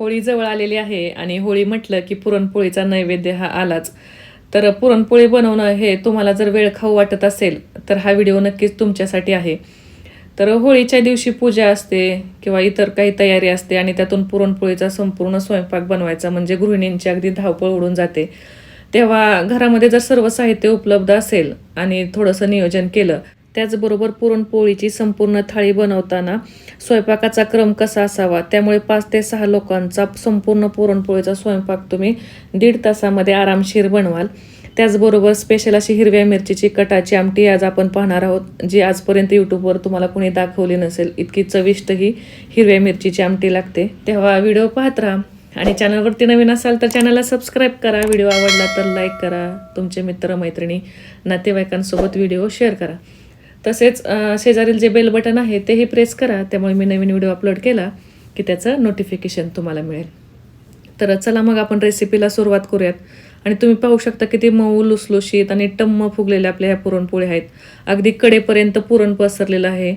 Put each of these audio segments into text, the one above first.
होळी जवळ आलेली आहे आणि होळी म्हटलं की पुरणपोळीचा नैवेद्य हा आलाच. तर पुरणपोळी बनवणं हे तुम्हाला जर वेळ खाऊ वाटत असेल तर हा व्हिडिओ नक्कीच तुमच्यासाठी आहे. तर होळीच्या दिवशी पूजा असते किंवा इतर काही तयारी असते आणि त्यातून पुरणपोळीचा संपूर्ण स्वयंपाक बनवायचा म्हणजे गृहिणींची अगदी धावपळ उडून जाते. तेव्हा घरामध्ये जर सर्व साहित्य उपलब्ध असेल आणि थोडंसं नियोजन केलं त्याचबरोबर पुरणपोळीची संपूर्ण थाळी बनवताना स्वयंपाकाचा क्रम कसा असावा? त्यामुळे पाच ते सहा लोकांचा संपूर्ण पुरणपोळीचा स्वयंपाक तुम्ही दीड तासामध्ये आरामशीर बनवाल. त्याचबरोबर स्पेशल अशी हिरव्या मिरचीची कटाची आमटी आज आपण पाहणार आहोत जी आजपर्यंत यूट्यूबवर तुम्हाला कोणी दाखवली नसेल. इतकी चविष्ट ही हिरव्या मिरचीची आमटी लागते. तेव्हा व्हिडिओ पाहत राहा. आणि चॅनलवरती नवीन असाल तर चॅनलला सबस्क्राईब करा. व्हिडिओ आवडला तर लाईक करा. तुमचे मित्र मैत्रिणी नातेवाईकांसोबत व्हिडिओ शेअर करा. तसेच शेजारील जे बेल बटन आहे तेही प्रेस करा. त्यामुळे मी नवीन व्हिडिओ अपलोड केला की त्याचं नोटिफिकेशन तुम्हाला मिळेल. तर चला मग आपण रेसिपीला सुरुवात करूयात. आणि तुम्ही पाहू शकता किती मऊ लुसलुशीत आणि टम्म फुगलेल्या आपल्या ह्या पुरणपोळी आहेत. अगदी कडेपर्यंत पुरण पसरलेलं आहे.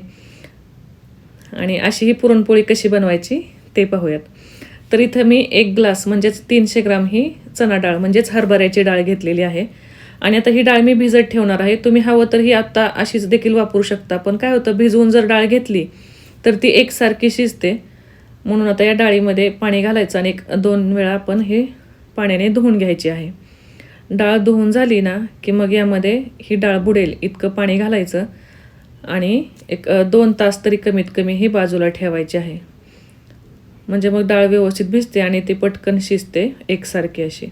आणि अशी ही पुरणपोळी कशी बनवायची ते पाहूयात. तर इथं मी एक ग्लास म्हणजेच तीनशे ग्राम ही चणा डाळ म्हणजेच हरभऱ्याची डाळ घेतलेली आहे. आणि आता ही डाळ मी भिजत ठेवणार आहे. तुम्ही हवं तर ही आत्ता अशीच देखील वापरू शकता. पण काय होतं भिजवून जर डाळ घेतली तर ती एकसारखी शिजते. म्हणून आता या डाळीमध्ये पाणी घालायचं आणि एक दोन वेळा आपण हे पाण्याने धुवून घ्यायची आहे. डाळ धुवून झाली ना की मग यामध्ये ही डाळ बुडेल इतकं पाणी घालायचं. आणि एक दोन तास तरी कमीत कमी ही बाजूला ठेवायची आहे. म्हणजे मग डाळ व्यवस्थित भिजते आणि ती पटकन शिजते एकसारखी अशी.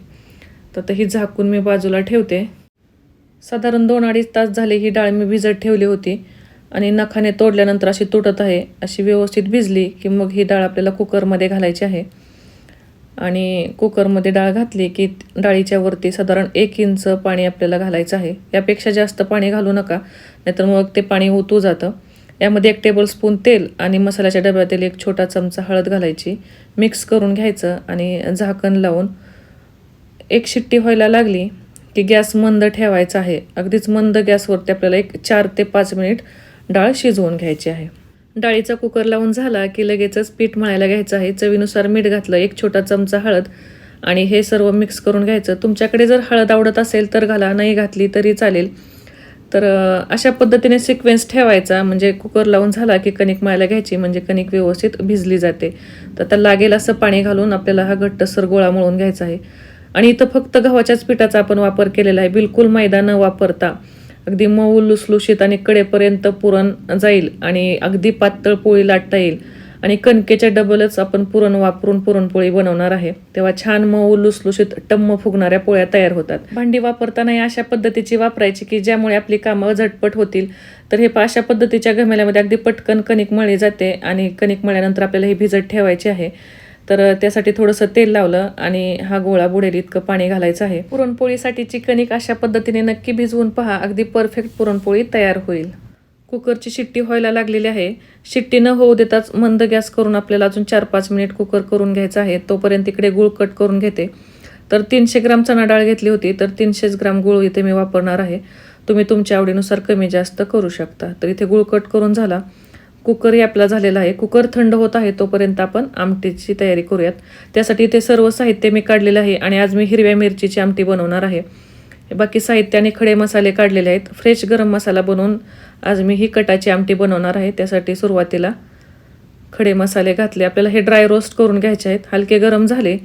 तर आता ही झाकून मी बाजूला ठेवते. साधारण दोन अडीच तास झाले ही डाळ मी भिजत ठेवली होती आणि नखाने तोडल्यानंतर अशी तुटत आहे अशी व्यवस्थित भिजली की मग ही डाळ आपल्याला कुकरमध्ये घालायची आहे. आणि कुकरमध्ये डाळ घातली की डाळीच्या वरती साधारण एक इंच पाणी आपल्याला घालायचं आहे. यापेक्षा जास्त पाणी घालू नका नाहीतर मग ते पाणी ओतू जातं. यामध्ये एक टेबलस्पून तेल आणि मसाल्याच्या डब्यातील एक छोटा चमचा हळद घालायची. मिक्स करून घ्यायचं आणि झाकण लावून एक शिट्टी व्हायला लागली की गॅस मंद ठेवायचा आहे. अगदीच मंद गॅसवरती आपल्याला एक चार ते पाच मिनिट डाळ शिजवून घ्यायची आहे. डाळीचा कुकर लावून झाला की लगेचच पीठ मळायला घ्यायचं आहे. चवीनुसार मीठ घातलं एक छोटा चमचा हळद आणि हे सर्व मिक्स करून घ्यायचं. तुमच्याकडे जर हळद आवडत असेल तर घाला नाही घातली तरी चालेल. तर अशा पद्धतीने सिक्वेन्स ठेवायचा. म्हणजे कुकर लावून झाला की कणिक मळायला घ्यायची. म्हणजे कणिक व्यवस्थित भिजली जाते. तर आता लागेल असं पाणी घालून आपल्याला हा घट्टसर गोळा मळून घ्यायचा आहे. आणि इथं फक्त गव्हाच्याच पिठाचा आपण वापर केलेला आहे. बिलकुल मैदा न वापरता. अगदी मऊ लुसलुशीत आणि कडेपर्यंत पुरण जाईल आणि अगदी पातळ पोळी लाटता येईल. आणि कणकेच्या डबलच आपण पुरण वापरून पुरणपोळी बनवणार आहे. तेव्हा छान मऊ लुसलुशीत टम्म फुगणाऱ्या पोळ्या तयार होतात. भांडी वापरताना या अशा पद्धतीची वापरायची की ज्यामुळे आपली कामं झटपट होतील. तर हे पा- अशा पद्धतीच्या घमेल्यामध्ये अगदी पटकन कणिक मळी जाते आणि कणिक मळल्यानंतर आपल्याला ही भिजत ठेवायची आहे. तर त्यासाठी थोडंसं तेल लावलं आणि हा गोळा बुडेल इतकं पाणी घालायचं आहे. पुरणपोळीसाठीची कणिक अशा पद्धतीने नक्की भिजवून पहा. अगदी परफेक्ट पुरणपोळी तयार होईल. कुकरची शिट्टी व्हायला लागलेली आहे. शिट्टी न होऊ देताच मंद गॅस करून आपल्याला अजून चार पाच मिनिट कुकर करून घ्यायचं आहे. तोपर्यंत इकडे गुळ कट करून घेते. तर तीनशे ग्राम चणा डाळ घेतली होती. तर तीनशेच ग्राम गुळ इथे मी वापरणार आहे. तुम्ही तुमच्या आवडीनुसार कमी जास्त करू शकता. तर इथे गुळ कट करून झाला. कुकरही आपला झालेला आहे. कुकर थंड होत आहे तोपर्यंत आपण आमटीची तयारी करूयात. त्यासाठी ते सर्व साहित्य मी काढलेलं आहे आणि आज मी हिरव्या मिरचीची आमटी बनवणार आहे. बाकी साहित्याने खडे मसाले काढलेले आहेत. फ्रेश गरम मसाला बनवून आज मी ही कटाची आमटी बनवणार आहे. त्यासाठी सुरुवातीला खडे मसाले घातले. आपल्याला हे ड्राय रोस्ट करून घ्यायचे आहेत. हलके गरम झाले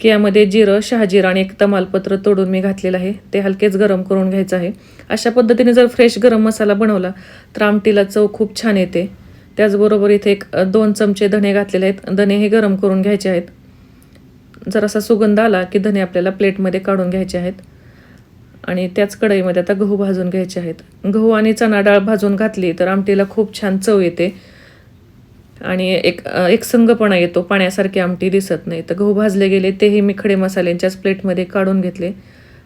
की यामध्ये जिरं शहाजिरं आणि एक तमालपत्र तोडून मी घातलेलं आहे. ते हलकेच गरम करून घ्यायचं आहे. अशा पद्धतीने जर फ्रेश गरम मसाला बनवला तर आमटीला चव खूप छान येते. त्याचबरोबर इथे एक दोन चमचे धणे घातलेले आहेत. धणे हे गरम करून घ्यायचे आहेत. जरासा सुगंध आला की धणे आपल्याला प्लेटमध्ये काढून घ्यायचे आहेत. आणि त्याच कढईमध्ये आता गहू भाजून घ्यायचे आहेत. गहू आणि चणा डाळ भाजून घातली तर आमटीला खूप छान चव येते. आणि एक एक संगपणा येतो. पाण्यासारखी आमटी दिसत नाही. तर गहू भाजले गेले तेही मी खडे मसाल्यांच्याच प्लेटमध्ये काढून घेतले.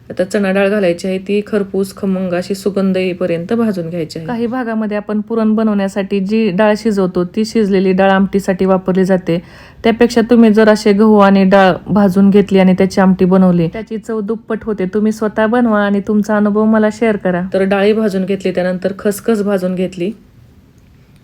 आता चणा डाळ घालायची आहे ती खरपूस खमंग अशी सुगंध येईपर्यंत भाजून घ्यायची आहे. काही भागामध्ये आपण पुरण बनवण्यासाठी जी डाळ शिजवतो ती शिजलेली डाळ आमटीसाठी वापरली जाते. त्यापेक्षा तुम्ही जर असे गहू आणि डाळ भाजून घेतली आणि त्याची आमटी बनवली त्याची चव दुप्पट होते तुम्ही स्वतः बनवा आणि तुमचा अनुभव मला शेअर करा. तर डाळी भाजून घेतली त्यानंतर खसखस भाजून घेतली.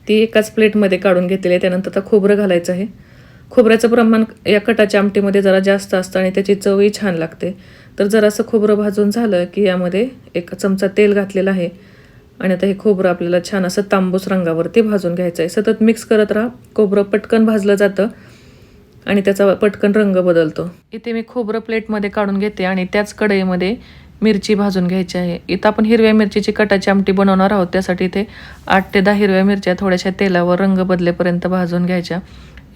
ती एकाच प्लेटमध्ये काढून घेतलेली आहे त्यानंतर आता खोबरं घालायचं आहे. खोबऱ्याचं प्रमाण या कटाच्या आमटीमध्ये जरा जास्त असतं आणि त्याची चवही छान लागते. तर जरासं खोबरं भाजून झालं की यामध्ये एक चमचा तेल घातलेलं आहे. आणि आता हे खोबरं आपल्याला छान असं तांबूस रंगावरती भाजून घ्यायचं आहे. सतत मिक्स करत राहा. खोबरं पटकन भाजलं जातं आणि त्याचा पटकन रंग बदलतो. इथे मी खोबरं प्लेटमध्ये काढून घेते आणि त्याच कढईमध्ये मिरची भाजून घ्यायची आहे. इथं आपण हिरव्या मिरचीची कटाची आमटी बनवणार आहोत. त्यासाठी इथे आठ ते दहा हिरव्या मिरच्या थोड्याशा तेलावर रंग बदलेपर्यंत भाजून घ्यायच्या.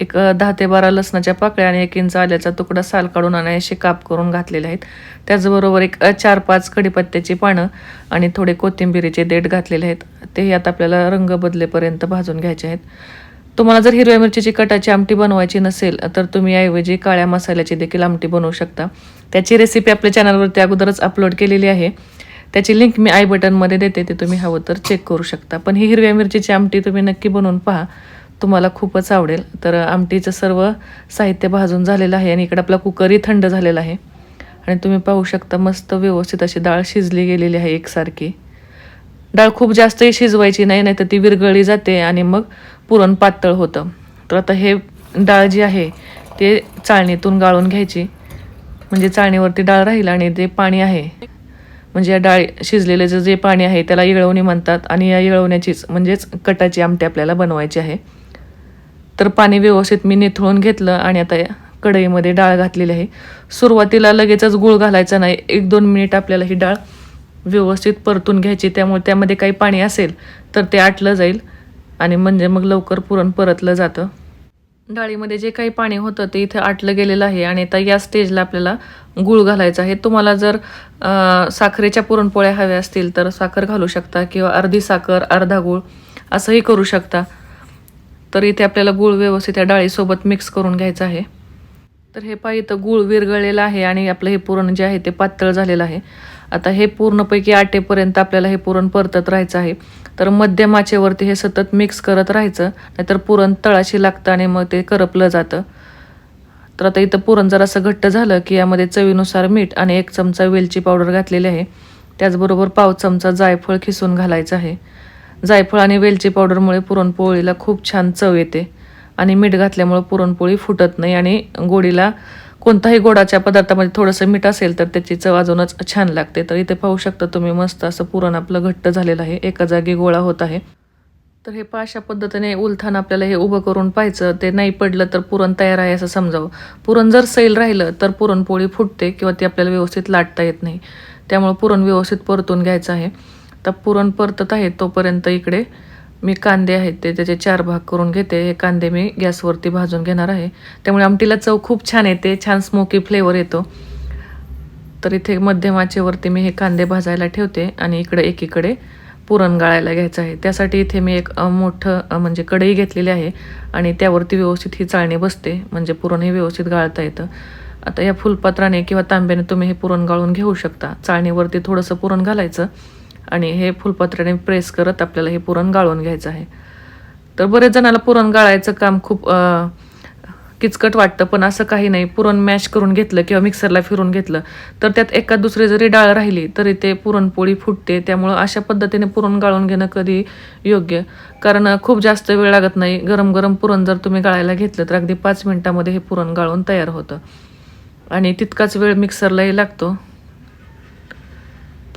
एक दहा ते बारा लसणाच्या पाकळ्या आणि एक इंच आल्याचा तुकडा साल काढून आणि काप करून घातलेले आहेत. त्याचबरोबर एक चार पाच कढीपत्त्याची पानं आणि थोडे कोथिंबिरीचे देठ घातलेले आहेत. ते यात आपल्याला रंग बदलेपर्यंत भाजून घ्यायचे आहेत. तुम्हाला जर हिरव्या मिरचीची कटाची आमटी बनवायची नसेल तर तुम्ही ऐवजी काळ्या मसाल्याची देखील आमटी बनवू शकता. त्याची रेसिपी आपल्या चॅनलवरती अगोदरच अपलोड केलेली आहे. त्याची लिंक मी आय बटनमध्ये देते ते तुम्ही हवं तर चेक करू शकता. पण ही हिरव्या मिरचीची आमटी तुम्ही नक्की बनवून पहा. तुम्हाला खूपच आवडेल. तर आमटीचं सर्व साहित्य भाजून झालेलं आहे आणि इकडे आपला कुकरही थंड झालेला आहे. आणि तुम्ही पाहू शकता मस्त व्यवस्थित अशी डाळ शिजली गेलेली आहे एकसारखी. डाळ खूप जास्तही शिजवायची नाही नाही तर ती विरघळली जाते आणि मग पुरण पातळ होतं. तर आता हे डाळ जी आहे ते चाळणीतून गाळून घ्यायची. म्हणजे चाळणीवरती डाळ राहील आणि ते पाणी आहे. म्हणजे या डाळ शिजलेले जे पाणी आहे त्याला इळवणी म्हणतात आणि या इळवण्याचीच म्हणजेच कटाची आमटी आपल्याला बनवायची आहे. तर पाणी व्यवस्थित मी निथळून घेतलं आणि आता या कढईमध्ये डाळ घातलेली आहे. सुरुवातीला लगेचच गूळ घालायचा नाही. एक दोन मिनिट आपल्याला ही डाळ व्यवस्थित परतून घ्यायची. त्यामुळे त्यामध्ये काही पाणी असेल तर ते आटलं जाईल आणि म्हणजे मग लवकर पुरण परतलं जातं. डाळीमध्ये जे काही पाणी होतं ते इथे आटलं गेलेलं आहे आणि आता या स्टेजला आपल्याला गूळ घालायचा आहे. तुम्हाला जर साखरेच्या पुरणपोळ्या हव्या असतील तर साखर घालू शकता किंवा अर्धी साखर अर्धा गूळ असंही करू शकता. तर इथे आपल्याला गूळ व्यवस्थित या डाळीसोबत मिक्स करून घ्यायचं आहे. तर हे पाय इथं गूळ विरघळलेलं आहे आणि आपलं हे पुरण जे आहे ते पातळ झालेलं आहे. आता हे पूर्णपैकी आटेपर्यंत आपल्याला हे पुरण परतत राहायचं आहे. तर मध्यम आचेवरती हे सतत मिक्स करत राहायचं नाहीतर पुरण तळाशी लागतं आणि मग ते करपलं जातं. तर आता इथं पुरण जरासं घट्ट झालं की यामध्ये चवीनुसार मीठ आणि एक चमचा वेलची पावडर घातलेली आहे. त्याचबरोबर पाव चमचा जायफळ खिसून घालायचं आहे. जायफळ आणि वेलची पावडरमुळे पुरणपोळीला खूप छान चव येते. आणि मीठ घातल्यामुळं पुरणपोळी फुटत नाही आणि गोडीला कोणताही गोडाच्या पदार्थामध्ये थोडंसं मीठ असेल तर त्याची चव अजूनच छान लागते. तर इथे पाहू शकता तुम्ही मस्त असं पुरण आपलं घट्ट झालेलं आहे. एका जागी गोळा होत आहे. तर हे पाशा अशा पद्धतीने उलथान आपल्याला हे उभं करून पाहायचं. ते नाही पडलं तर पुरण तयार आहे असं समजावं. पुरण जर सैल राहिलं तर पुरणपोळी फुटते किंवा ती आपल्याला व्यवस्थित लाटता येत नाही. त्यामुळं पुरण व्यवस्थित परतून घ्यायचं आहे. आता पुरण परतत आहे तोपर्यंत इकडे मी कांदे आहेत ते त्याचे चार भाग करून घेते. हे कांदे मी गॅसवरती भाजून घेणार आहे. त्यामुळे आमटीला चव खूप छान येते छान स्मोकी फ्लेवर येतो. तर इथे मध्यमाचेवरती मी हे कांदे भाजायला ठेवते आणि इकडे एकीकडे पुरण गाळायला घ्यायचं आहे. त्यासाठी इथे मी एक मोठं म्हणजे कढई घेतलेली आहे आणि त्यावरती व्यवस्थित ही चाळणी बसते म्हणजे पुरण हे व्यवस्थित गाळता येतं. आता या फुलपात्राने किंवा तांब्याने तुम्ही हे पुरण गाळून घेऊ शकता. चाळणीवरती थोडंसं पुरण घालायचं. आणि हे फुलपात्राने प्रेस करत आपल्याला हे पुरण गाळून घ्यायचं आहे. तर बरेच जणाला पुरण गाळायचं काम खूप किचकट वाटतं पण असं काही नाही. पुरण मॅश करून घेतलं किंवा मिक्सरला फिरून घेतलं तर त्यात एका दुसरी जरी डाळ राहिली तरी ते पुरणपोळी फुटते. त्यामुळं अशा पद्धतीने पुरण गाळून घेणं कधी योग्य? कारण खूप जास्त वेळ लागत नाही. गरम गरम पुरण जर तुम्ही गाळायला घेतलं तर अगदी पाच मिनटामध्ये हे पुरण गाळून तयार होतं. आणि तितकाच वेळ मिक्सरलाही लागतो.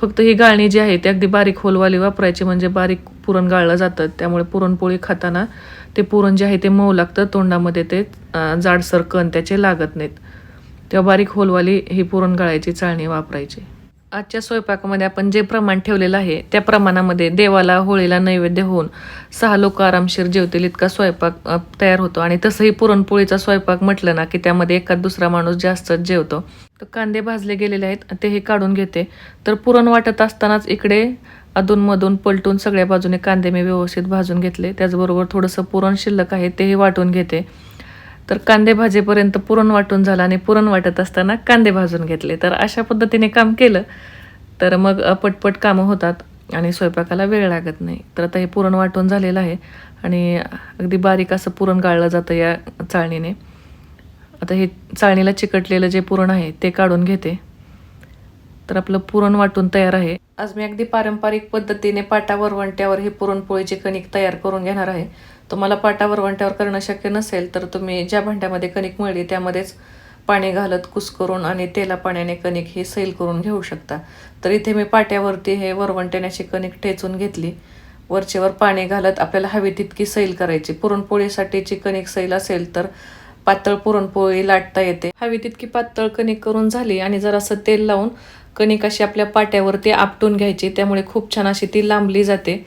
फक्त ही गाळणी जी आहे ती अगदी बारीक होलवाली वापरायची म्हणजे बारीक पुरण गाळलं जातं. त्यामुळे पुरणपोळी खाताना ते पुरण जे आहे ते मऊ लागतं. तोंडामध्ये ते जाडसर कण त्याचे लागत नाहीत. तेव्हा बारीक होलवाली ही पुरण गाळायची चाळणी वापरायची. आजच्या स्वयंपाकामध्ये आपण जे प्रमाण ठेवलेलं आहे त्या प्रमाणामध्ये देवाला होळीला नैवेद्य होऊन सहा लोक आरामशीर जेवतील इतका स्वयंपाक तयार होतो. आणि तसंही पुरणपोळीचा स्वयंपाक म्हटलं ना की त्यामध्ये एखाद दुसरा माणूस जास्तच जेवतो. तर कांदे भाजले गेलेले आहेत ते हे काढून घेते. तर पुरण वाटत असतानाच इकडे अधूनमधून पलटून सगळ्या बाजूने कांदे मी व्यवस्थित भाजून घेतले. त्याचबरोबर थोडंसं पुरण शिल्लक आहे तेही वाटून घेते. तर कांदे भाजेपर्यंत पुरण वाटून झालं आणि पुरण वाटत असताना कांदे भाजून घेतले. तर अशा पद्धतीने काम केलं. तर मग पटपट कामं होतात आणि स्वयंपाकाला वेळ लागत नाही. तर आता हे पुरण वाटून झालेलं आहे आणि अगदी बारीक असं पुरण गाळलं जातं या चाळणीने. आता हे चाळणीला चिकटलेलं जे पुरण आहे ते काढून घेते. तर आपलं पुरण वाटून तयार आहे. आज मी अगदी पारंपरिक पद्धतीने पाटा वरवंट्यावर हे पुरणपोळीचे कणिक तयार करून घेणार आहे. तुम्हाला पाटा वरवंट्यावर करणं शक्य नसेल तर तुम्ही ज्या भांड्यामध्ये कणिक मळली त्यामध्येच पाणी घालत कुस्करून आणि तेला पाण्याने कणिक ही सैल करून घेऊ शकता. तर इथे मी पाट्यावरती हे वरवंट्याने कणिक ठेचून घेतली. वरचेवर पाणी घालत आपल्याला हवी तितकी सैल करायची. पुरणपोळीसाठीची कणिक सैल असेल तर पातळ पुरणपोळी लाटता येते. हवी तितकी पातळ कणिक करून झाली आणि जरासं तेल लावून कणिक अशी आपल्या पाट्यावरती आपटून घ्यायची. त्यामुळे खूप छान अशी ती लांबली जाते.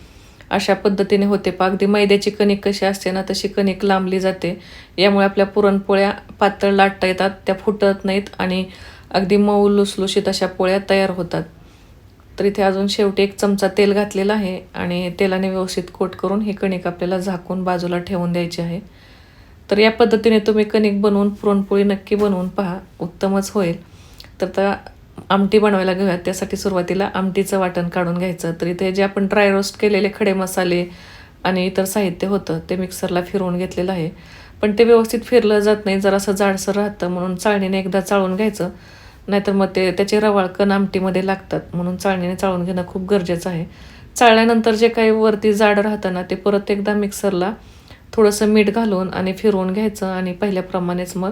अशा पद्धतीने होते. पा अगदी मैद्याची कणिक कशी असते ना तशी कणिक लांबली जाते. यामुळे आपल्या पुरणपोळ्या पातळ लाटता येतात त्या फुटत नाहीत आणि अगदी मऊ लुसलुशीत अशा पोळ्या तयार होतात. तर इथे अजून शेवटी एक चमचा तेल घातलेला आहे आणि तेलाने व्यवस्थित कोट करून ही कणिक आपल्याला झाकून बाजूला ठेवून द्यायची आहे. तर या पद्धतीने तुम्ही कणिक बनवून पुरणपोळी नक्की बनवून पहा. उत्तमच होईल. तर त्या आमटी बनवायला घेऊयात. त्यासाठी सुरुवातीला आमटीचं वाटण काढून घ्यायचं. तर इथे जे आपण ड्राय रोस्ट केलेले खडे मसाले आणि इतर साहित्य होतं ते मिक्सरला फिरवून घेतलेलं आहे. पण ते व्यवस्थित फिरलं जात नाही. जरासं जाडसर राहतं. म्हणून चाळणीने एकदा चाळून घ्यायचं. नाहीतर मग ते त्याचे रवाळ कण आमटीमध्ये लागतात. म्हणून चाळणीने चाळून घेणं खूप गरजेचं आहे. चाळल्यानंतर जे काही वरती जाड राहतं ना ते परत एकदा मिक्सरला थोडंसं मीठ घालून आणि फिरवून घ्यायचं आणि पहिल्याप्रमाणेच मग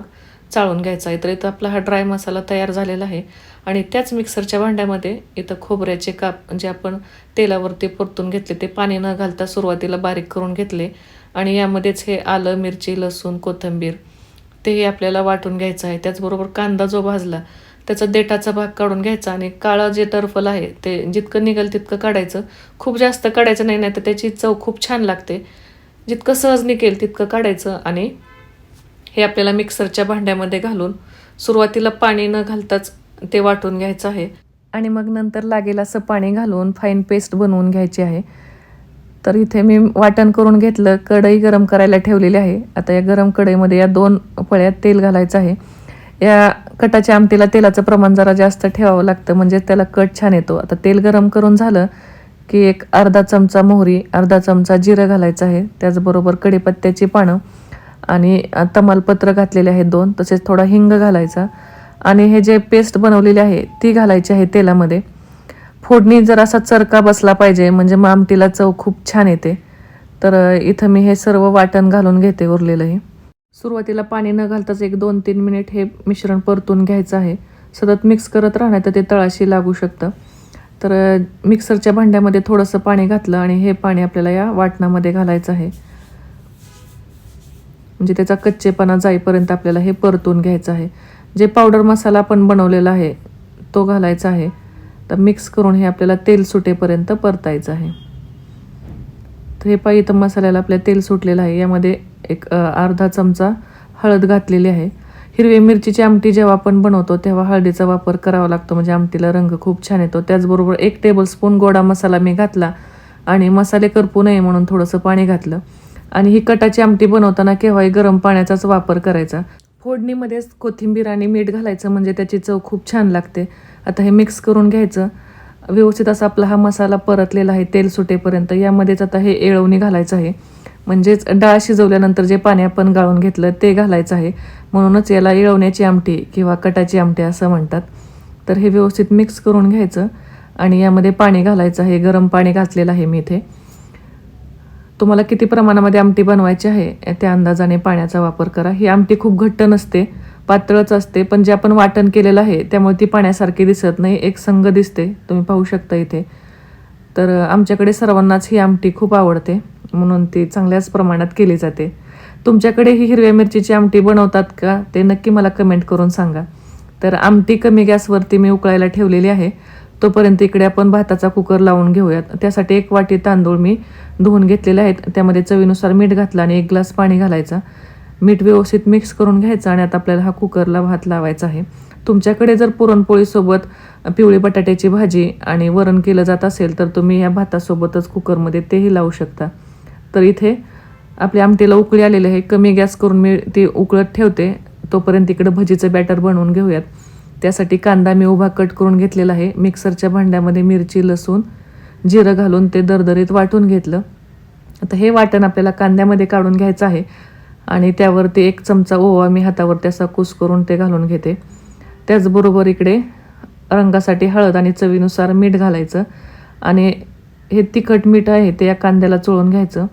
चाळून घ्यायचा. आहे तर इथं आपला हा ड्राय मसाला तयार झालेला आहे. आणि त्याच मिक्सरच्या भांड्यामध्ये इथं खोबऱ्याचे काप जे आपण तेलावरती परतून घेतले ते पाणी न घालता सुरुवातीला बारीक करून घेतले. आणि यामध्येच हे आलं मिरची लसूण कोथिंबीर तेही आपल्याला वाटून घ्यायचं आहे. त्याचबरोबर कांदा जो भाजला त्याचा देठाचा भाग काढून घ्यायचा आणि काळं जे टर्फल आहे ते जितकं निघेल तितकं काढायचं. खूप जास्त काढायचं नाही नाही तर त्याची चव खूप छान लागते. जितकं सहज निघेल तितकं काढायचं आणि हे आपल्याला मिक्सरच्या भांड्यामध्ये घालून सुरुवातीला पाणी न घालताच ते वाटून घ्यायचं आहे. आणि मग नंतर लागेल असं पाणी घालून फाईन पेस्ट बनवून घ्यायची आहे. तर इथे मी वाटण करून घेतलं कढई गरम करायला ठेवलेली आहे. आता या गरम कढईमध्ये या दोन पळ्यात तेल घालायचं आहे. या कटाच्या आमटीला तेलाचं प्रमाण जरा जास्त ठेवावं लागतं म्हणजे त्याला कट छान येतो. आता तेल गरम करून झालं की एक अर्धा चमचा मोहरी अर्धा चमचा जिरं घालायचं आहे. त्याचबरोबर कढीपत्त्याची पानं आणि तमालपत्र घातलेले आहेत दोन तसेच थोडा हिंग घालायचा. आणि हे जे पेस्ट बनवलेली आहे ती घालायची आहे तेलामध्ये. फोडणी जर असा चरका बसला पाहिजे म्हणजे मग आमटीला चव खूप छान येते. तर इथं मी हे सर्व वाटण घालून घेते उरलेलं हे. सुरुवातीला पाणी न घालताच एक दोन तीन मिनिट हे मिश्रण परतून घ्यायचं आहे. सतत मिक्स करत राहणार तर ते तळाशी लागू शकतं. तर मिक्सरच्या भांड्यामध्ये थोडंसं पाणी घातलं आणि हे पाणी आपल्याला या वाटणामध्ये घालायचं आहे. म्हणजे त्याचा कच्चेपणा जाईपर्यंत आपल्याला हे परतून घ्यायचं आहे. जे पावडर मसाला आपण बनवलेला आहे तो घालायचा आहे. तर मिक्स करून हे आपल्याला तेल सुटेपर्यंत परतायचं आहे. तर हे पाहिजे तर मसाल्याला आपल्या तेल सुटलेलं आहे. यामध्ये एक अर्धा चमचा हळद घातलेली आहे. हिरवी मिरचीची आमटी जेव्हा आपण बनवतो तेव्हा हळदीचा वापर करावा लागतो. म्हणजे आमटीला रंग खूप छान येतो. त्याचबरोबर एक टेबलस्पून गोडा मसाला मी घातला आणि मसाले करपू नये म्हणून थोडंसं पाणी घातलं. आणि ही कटाची आमटी बनवताना केव्हाही गरम पाण्याचाच वापर करायचा. फोडणीमध्येच कोथिंबीर आणि मीठ घालायचं म्हणजे त्याची चव खूप छान लागते. आता हे मिक्स करून घ्यायचं. व्यवस्थित असा आपला हा मसाला परतलेला आहे तेल सुटेपर्यंत. यामध्येच आता हे येळवणी घालायचं आहे. म्हणजेच डाळ शिजवल्यानंतर जे पाणी आपण गाळून घेतलं ते घालायचं आहे. म्हणूनच याला इळवण्याची आमटी किंवा कटाची आमटी असं म्हणतात. तर हे व्यवस्थित मिक्स करून घ्यायचं आणि यामध्ये पाणी घालायचं आहे. गरम पाणी घातलेलं आहे मी इथे. तुम्हाला किती प्रमाणामध्ये आमटी बनवायची आहे त्या अंदाजाने पाण्याचा वापर करा. ही आमटी खूप घट्ट नसते पातळच असते पण जे आपण वाटण केलेलं आहे त्यामुळे ती पाण्यासारखी दिसत नाही. एक संघ दिसते तुम्ही पाहू शकता इथे. तर आमच्याकडे सर्वांनाच ही आमटी खूप आवडते. म्हणून ती चांगल्याच प्रमाणात केली जाते. तुमच्याकडे ही हिरव्या मिरचीची आमटी बनवतात का? ते नक्की मला कमेंट करून सांगा. तर आमटी कमी गॅसवरती मी उकळायला ठेवलेली आहे. तोपर्यंत इकडे आपण भाताचा कुकर लावून घेऊयात. त्यासाठी एक वाटी तांदूळ मी धुवून घेतलेले आहेत. त्यामध्ये चवीनुसार मीठ घातलं आणि एक ग्लास पाणी घालायचा. मीठ व्यवस्थित मिक्स करून घ्यायचं आणि आता आपल्याला हा कुकरला भात लावायचा आहे. तुमच्याकडे जर पुरणपोळीसोबत पिवळी बटाट्याची भाजी आणि वरण केलं जात असेल तर तुम्ही या भातासोबतच कुकरमध्ये तेही लावू शकता. तर इथे आपल्या आमटीला उकळी आलेले आहे. कमी गॅस करून मी ती उकळत ठेवते. तोपर्यंत इकडं भजीचं बॅटर बनवून घेऊयात. त्यासाठी कांदा मी उभा कट करून घेतलेला आहे. मिक्सरच्या भांड्यामध्ये मिरची लसूण जिरं घालून ते दरदरीत वाटून घेतलं. आता हे वाटण आपल्याला कांद्यामध्ये काढून घ्यायचं आहे आणि त्यावरती एक चमचा ओवा मी हातावरती असा कुस करून ते घालून घेते. त्याचबरोबर इकडे रंगासाठी हळद आणि चवीनुसार मीठ घालायचं आणि हे तिखट मीठ आहे ते या कांद्याला चोळून घ्यायचं.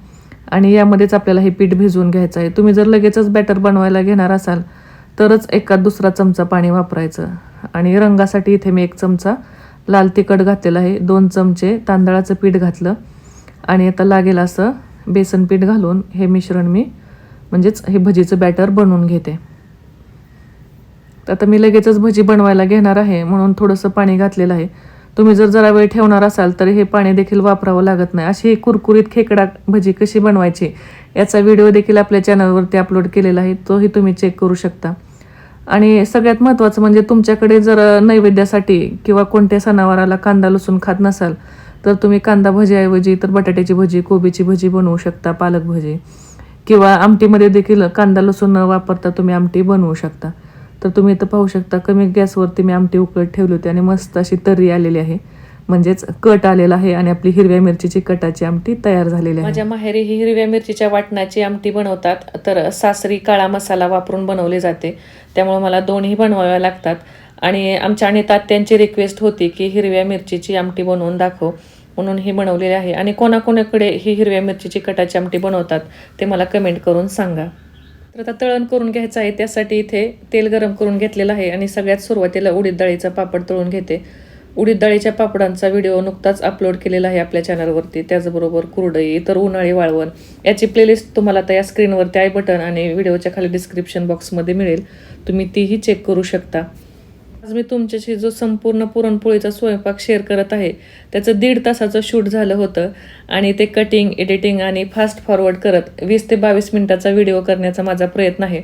आणि यामध्येच आपल्याला हे पीठ भिजवून घ्यायचं आहे. तुम्ही जर लगेचच बॅटर बनवायला घेणार असाल तरच एका दुसरा चमचा पाणी वापरायचं. आणि रंगासाठी इथे मी एक चमचा लाल तिखट घातलेलं आहे. दोन चमचे तांदळाचं पीठ घातलं. आणि आता लागेल असं बेसन पीठ घालून हे मिश्रण मी म्हणजेच हे भजीचं बॅटर बनवून घेते. तर आता मी लगेचच भजी बनवायला घेणार आहे म्हणून थोडंसं पाणी घातलेलं आहे. तुम्ही जर जरा वेळ ठेवणार असाल तर हे पाणी देखील वापरावं लागत नाही. अशी ही कुरकुरीत खेकडा भजी कशी बनवायची याचा व्हिडिओ देखील आपल्या चॅनलवरती अपलोड केलेला आहे तोही तुम्ही चेक करू शकता. आणि सगळ्यात महत्त्वाचं म्हणजे तुमच्याकडे जर नैवेद्यासाठी किंवा कोणत्या सणावाराला कांदा लसूण खात नसाल तर तुम्ही कांदा भजीऐवजी तर बटाट्याची भजी कोबीची भजी बनवू शकता पालक भजी. किंवा आमटीमध्ये देखील कांदा लसूण न वापरता तुम्ही आमटी बनवू शकता. तर तुम्ही इथं पाहू शकता कमी गॅसवरती मी आमटी उकळत ठेवली होती आणि मस्त अशी तर्री आलेली आहे. म्हणजेच कट आलेला आहे आणि आपली हिरव्या मिरचीची कटाची आमटी तयार झालेली आहे. माझ्या माहेरी ही हिरव्या मिरचीच्या वाटणाची आमटी बनवतात तर सासरी काळा मसाला वापरून बनवली जाते. त्यामुळे मला दोन्ही बनवाव्या लागतात. आणि आमच्या आणि तात्यांची रिक्वेस्ट होती की हिरव्या मिरचीची आमटी बनवून दाखव म्हणून ही बनवलेली आहे. आणि कोणाकोणाकडे ही हिरव्या मिरचीची कटाची आमटी बनवतात ते मला कमेंट करून सांगा. तर आता तळण करून घ्यायचं आहे. त्यासाठी इथे तेल गरम करून घेतलेलं आहे आणि सगळ्यात सुरुवातीला उडीद डाळीचा पापड तळून घेते. उडीद डाळीच्या पापडांचा व्हिडिओ नुकताच अपलोड केलेला आहे आपल्या चॅनलवरती त्याचबरोबर कुरडई इतर उन्हाळी वाळवण याची प्लेलिस्ट तुम्हाला त्या स्क्रीनवरती आय बटन आणि व्हिडिओच्या खाली डिस्क्रिप्शन बॉक्समध्ये मिळेल. तुम्ही तीही चेक करू शकता. आज मी तुमच्याशी जो संपूर्ण पुरणपोळीचा स्वयंपाक शेअर करत आहे त्याचं दीड तासाचं शूट झालं होतं आणि ते कटिंग एडिटिंग आणि फास्ट फॉरवर्ड करत वीस ते बावीस मिनटाचा व्हिडिओ करण्याचा माझा प्रयत्न आहे.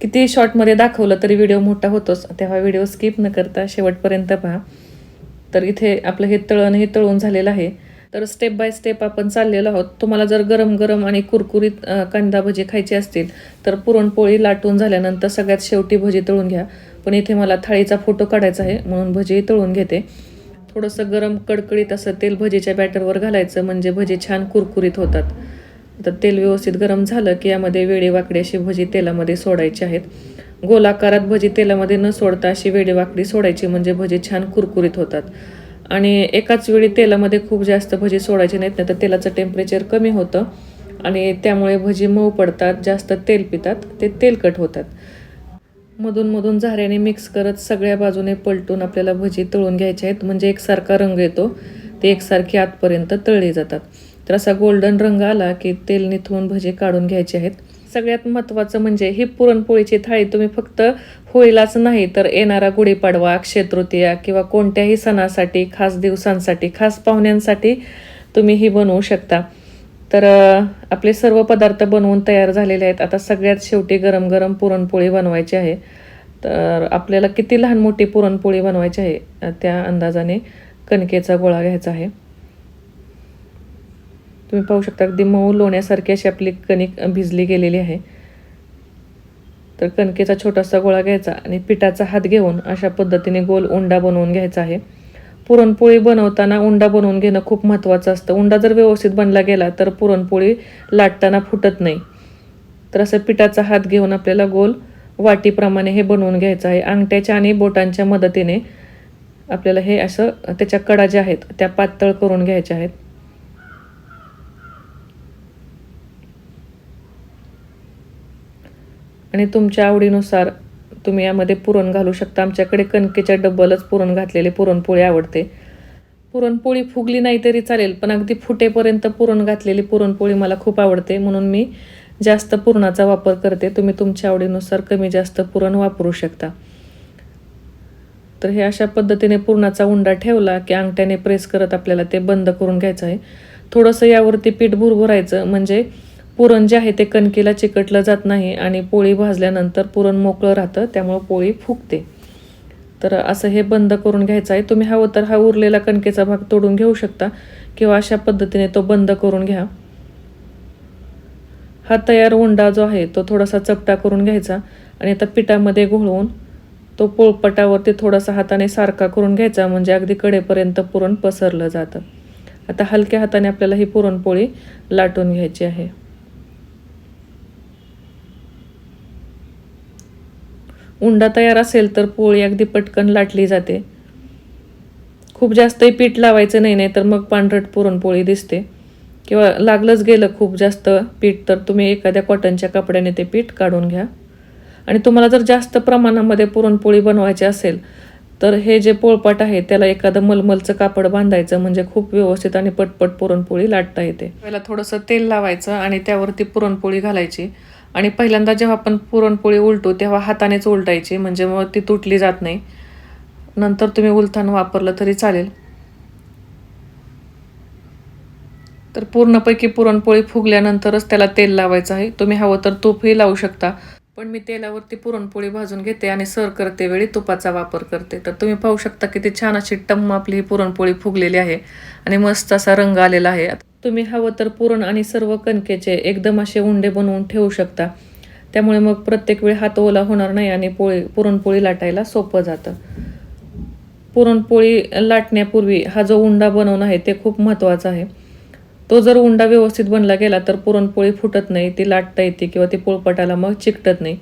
किती शॉर्टमध्ये दाखवलं तरी व्हिडिओ मोठा होतोच. तेव्हा व्हिडिओ स्किप न करता शेवटपर्यंत पहा. तर इथे आपलं हे तळण हे तळून झालेलं आहे. तर स्टेप बाय स्टेप आपण चाललेलो आहोत. तुम्हाला जर गरम गरम आणि कुरकुरीत कांदा भजी खायची असतील तर पुरणपोळी लाटून झाल्यानंतर सगळ्यात शेवटी भजी तळून घ्या. पण इथे मला थाळीचा फोटो काढायचा आहे म्हणून भजी तळून घेते. थोडंसं गरम कडकडीत असं तेल भजीच्या बॅटरवर घालायचं म्हणजे भजी छान कुरकुरीत होतात. तर तेल व्यवस्थित गरम झालं की यामध्ये वेडेवाकडी अशी भजी तेलामध्ये सोडायची आहेत. गोलाकारात भजी तेलामध्ये न सोडता अशी वेडेवाकडी सोडायची म्हणजे भजी छान कुरकुरीत होतात. आणि एकाच वेळी तेलामध्ये खूप जास्त भजी सोडायची नाहीत नाही तर तेलाचं टेम्परेचर कमी होतं. आणि त्यामुळे भजी मऊ पडतात जास्त तेल पितात ते तेलकट होतात. मधून मधून झाऱ्याने मिक्स करत सगळ्या बाजूने पलटून आपल्याला भजी तळून घ्यायचे आहेत. म्हणजे एकसारखा रंग येतो. ते एकसारखी आतपर्यंत तळली जातात. तर असा गोल्डन रंग आला की तेल निथवून भजी काढून घ्यायचे आहेत. सगळ्यात महत्त्वाचं म्हणजे ही पुरणपोळीची थाळी तुम्ही फक्त होईलाच नाही तर येणारा गुढीपाडवा अक्षय तृतीया किंवा कोणत्याही सणासाठी खास दिवसांसाठी खास पाहुण्यांसाठी तुम्ही ही बनवू शकता. तर आपले सर्व पदार्थ बनवून तयार झालेले आहेत. आता सगळ्यात शेवटी गरम गरम पुरणपोळी बनवायची आहे. तर आपल्याला किती लहान मोठी पुरणपोळी बनवायची आहे त्या अंदाजाने कणकेचा गोळा घ्यायचा आहे. तुम्ही पाहू शकता अगदी मऊ लोण्यासारखी अशी आपली कणिक भिजली गेलेली आहे. तर कणकेचा छोटासा गोळा घ्यायचा आणि पिठाचा हात घेऊन अशा पद्धतीने गोल उंडा बनवून घ्यायचा आहे. पुरणपोळी बनवताना उंडा बनवून घेणं खूप महत्त्वाचं असतं. उंडा जर व्यवस्थित बनला गेला तर पुरणपोळी लाटताना फुटत नाही. तर असं पिठाचा हात घेऊन आपल्याला गोल वाटीप्रमाणे हे बनवून घ्यायचं आहे. अंगठ्याच्या आणि बोटांच्या मदतीने आपल्याला हे असं त्याच्या कडा ज्या आहेत त्या पातळ करून घ्यायच्या आहेत. आणि तुमच्या आवडीनुसार तुम्ही यामध्ये पुरण घालू शकता. आमच्याकडे कणकेच्या डब्बलच पुरण घातलेले पुरणपोळी आवडते. पुरणपोळी फुगली नाही तरी चालेल पण अगदी फुटेपर्यंत पुरण घातलेली पुरणपोळी मला खूप आवडते. म्हणून मी जास्त पुरणाचा वापर करते. तुम्ही तुमच्या आवडीनुसार कमी जास्त पुरण वापरू शकता. तर हे अशा पद्धतीने पुरणाचा उंडा ठेवला की अंगठ्याने प्रेस करत आपल्याला ते बंद करून घ्यायचं आहे. थोडंसं यावरती पीठ भुरभुरायचं म्हणजे पुरण जे आहे ते कणकेला चिकटलं जात नाही आणि पोळी भाजल्यानंतर पुरण मोकळं राहतं त्यामुळं पोळी फुगते. तर असं हे बंद करून घ्यायचं आहे. तुम्ही हवं तर हा उरलेला कणकेचा भाग तोडून घेऊ शकता किंवा अशा पद्धतीने तो बंद करून घ्या. हा तयार उंडा जो आहे तो थोडासा चपटा करून घ्यायचा आणि आता पिठामध्ये घोळवून तो पोळपटावरती थोडासा हाताने सारखा करून घ्यायचा म्हणजे अगदी कडेपर्यंत पुरण पसरलं जातं. आता हलक्या हाताने आपल्याला ही पुरणपोळी लाटून घ्यायची आहे. उंडा तयार असेल तर पोळी अगदी पटकन लाटली जाते. खूप जास्तही पीठ लावायचं नाही नाही तर मग पांढरट पुरणपोळी दिसते. किंवा लागलंच गेलं खूप जास्त पीठ तर तुम्ही एखाद्या कॉटनच्या कपड्याने ते पीठ काढून घ्या. आणि तुम्हाला जर जास्त प्रमाणामध्ये पुरणपोळी बनवायची असेल तर हे जे पोळपाट आहे त्याला एखादं मलमलचं कापड बांधायचं म्हणजे खूप व्यवस्थित आणि पटपट पुरणपोळी लाटता येते. पहिला थोडंसं तेल लावायचं आणि त्यावरती पुरणपोळी घालायची. आणि पहिल्यांदा जेव्हा आपण पुरणपोळी उलटू तेव्हा हातानेच उलटायची म्हणजे मग ती तुटली जात नाही. नंतर तुम्ही उलथान वापरलं तरी चालेल. तर पूर्णपैकी पुरणपोळी फुगल्यानंतरच त्याला तेल लावायचं आहे. तुम्ही हवं तर तूपही लावू शकता. पण मी तेलावरती पुरणपोळी भाजून घेते आणि सर करते वेळी तुपाचा वापर करते. तर तुम्ही पाहू शकता किती छान अशी टम्म आपली ही पुरणपोळी फुगलेली आहे आणि मस्त असा रंग आलेला आहे. तुम्ही हवं तर पुरण आणि सर्व कणकेचे एकदम असे उंडे बनवून ठेवू शकता. त्यामुळे मग प्रत्येक वेळी हात ओला होणार नाही आणि पोळी पुरणपोळी लाटायला सोपं जातं. पुरणपोळी लाटण्यापूर्वी हा जो उंडा बनवणं आहे ते खूप महत्त्वाचं आहे. तो जर उंडा व्यवस्थित बनला गेला तर पुरणपोळी फुटत नाही ती लाटता येते किंवा ती पोळपटाला मग चिकटत नाही.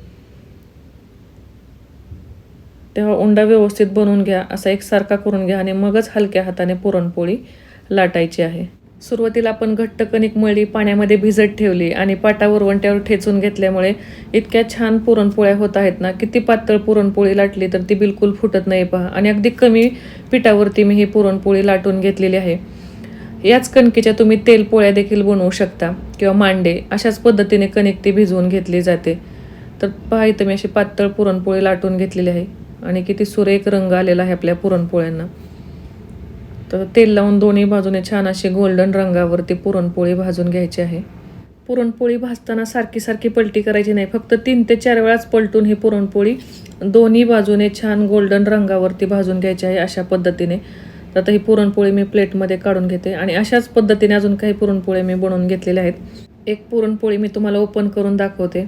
तेव्हा उंडा व्यवस्थित बनवून घ्या असा एकसारखा करून घ्या आणि मगच हलक्या हाताने पुरणपोळी लाटायची आहे. सुरुवातीला आपण घट्ट कणिक मळली पाण्यामध्ये भिजत ठेवली आणि पाटा वरवंट्यावर ठेचून घेतल्यामुळे इतक्या छान पुरणपोळ्या होत आहेत ना किती पातळ पुरणपोळी लाटली तर ती बिलकुल फुटत नाही पहा. आणि अगदी कमी पिठावरती मी ही पुरणपोळी लाटून घेतलेली आहे. याच कणकेच्या तुम्ही तेलपोळ्या देखील बनवू शकता किंवा मांडे अशाच पद्धतीने कणिक ती भिजवून घेतली जाते. तर पहा इथं मी अशी पातळ पुरणपोळी लाटून घेतलेली आहे आणि किती सुरेख रंग आलेला आहे आपल्या पुरणपोळ्यांना. तर तेल लावून दोन्ही बाजूने छान अशी गोल्डन रंगावरती पुरणपोळी भाजून घ्यायची आहे. पुरणपोळी भाजताना सारखी सारखी पलटी करायची नाही फक्त तीन ते चार वेळाच पलटून ही पुरणपोळी दोन्ही बाजूने छान गोल्डन रंगावरती भाजून घ्यायची आहे अशा पद्धतीने. तर आता ही पुरणपोळी मी प्लेटमध्ये काढून घेते आणि अशाच पद्धतीने अजून काही पुरणपोळी मी बनवून घेतलेल्या आहेत. एक पुरणपोळी मी तुम्हाला ओपन करून दाखवते.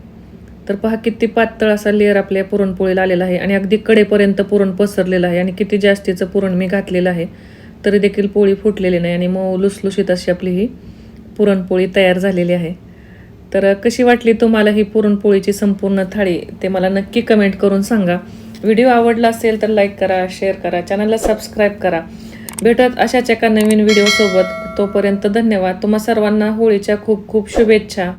तर पहा किती पातळ असा लेअर आपल्या पुरणपोळीला आलेला आहे आणि अगदी कडेपर्यंत पुरण पसरलेलं आहे आणि किती जास्तीचं पुरण मी घातलेलं आहे. तरी देखील पोळी फुटलेली नाही आणि मऊ लुसलुशीत अशी आपली ही पुरणपोळी तयार झालेली आहे. तर कशी वाटली तुम्हाला ही पुरणपोळीची संपूर्ण थाळी ते मला नक्की कमेंट करून सांगा. व्हिडिओ आवडला असेल तर लाईक करा शेअर करा चॅनलला सबस्क्राईब करा. भेटत अशाच एका नवीन व्हिडिओसोबत तोपर्यंत धन्यवाद. तुम्हा सर्वांना होळीच्या खूप खूप शुभेच्छा.